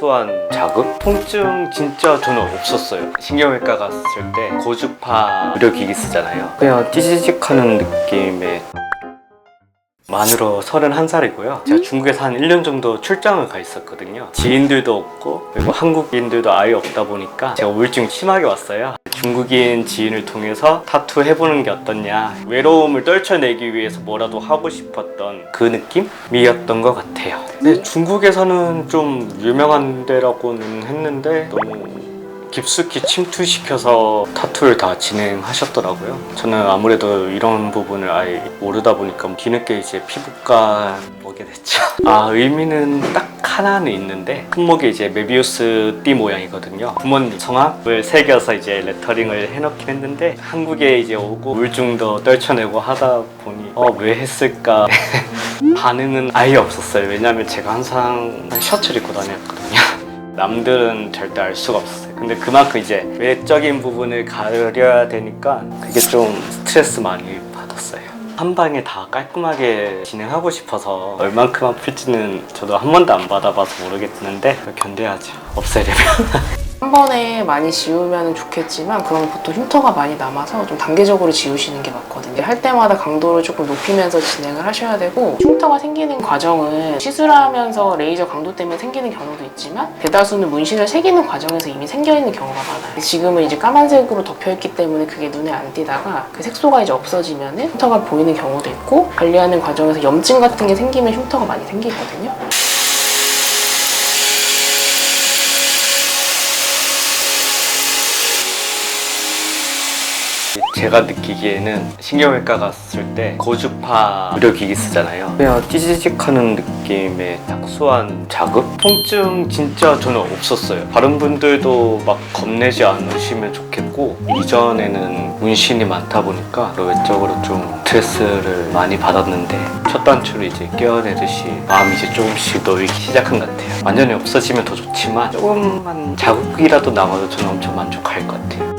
약소한 자극? 통증 진짜 저는 없었어요. 신경외과 갔을 때 고주파 의료기기 쓰잖아요. 그냥 찌지직하는 느낌의 만으로 31살이고요. 제가 중국에서 한 1년 정도 출장을 가 있었거든요. 지인들도 없고 그리고 한국인들도 아예 없다 보니까 제가 우울증 심하게 왔어요. 중국인 지인을 통해서 타투 해보는 게 어떻냐 외로움을 떨쳐내기 위해서 뭐라도 하고 싶었던 그 느낌이었던 것 같아요. 근데 중국에서는 좀 유명한 데라고는 했는데 너무 깊숙이 침투시켜서 타투를 다 진행하셨더라고요. 저는 아무래도 이런 부분을 아예 모르다 보니까 뒤늦게 이제 피부과 오게 됐죠. 아 의미는 딱 하나는 있는데 손목에 이제 메비우스 띠 모양이거든요. 부모님 성함을 새겨서 이제 레터링을 해놓긴 했는데 한국에 이제 오고 우울증도 떨쳐내고 하다 보니 어 왜 했을까 반응은 아예 없었어요. 왜냐면 제가 항상 셔츠를 입고 다녔거든요. 남들은 절대 알 수가 없었어요. 근데 그만큼 이제 외적인 부분을 가려야 되니까 그게 좀 스트레스 많이 받았어요. 한 방에 다 깔끔하게 진행하고 싶어서 얼만큼 아플지는 저도 한 번도 안 받아봐서 모르겠는데 견뎌야죠. 없애려면. 한 번에 많이 지우면 좋겠지만 그럼 보통 흉터가 많이 남아서 좀 단계적으로 지우시는 게 맞거든요. 할 때마다 강도를 조금 높이면서 진행을 하셔야 되고 흉터가 생기는 과정은 시술하면서 레이저 강도 때문에 생기는 경우도 있지만 대다수는 문신을 새기는 과정에서 이미 생겨 있는 경우가 많아요. 지금은 이제 까만색으로 덮여 있기 때문에 그게 눈에 안 띄다가 그 색소가 이제 없어지면 흉터가 보이는 경우도 있고 관리하는 과정에서 염증 같은 게 생기면 흉터가 많이 생기거든요. 제가 느끼기에는 신경외과 갔을 때 고주파 의료기기 쓰잖아요. 그냥 찌지직하는 느낌의 약소한 자극? 통증 진짜 저는 없었어요. 다른 분들도 막 겁내지 않으시면 좋겠고 이전에는 문신이 많다 보니까 외적으로 좀 스트레스를 많이 받았는데 첫 단추를 이제 껴내듯이 마음이 이제 조금씩 놓이기 시작한 것 같아요. 완전히 없어지면 더 좋지만 조금만 자국이라도 남아도 저는 엄청 만족할 것 같아요.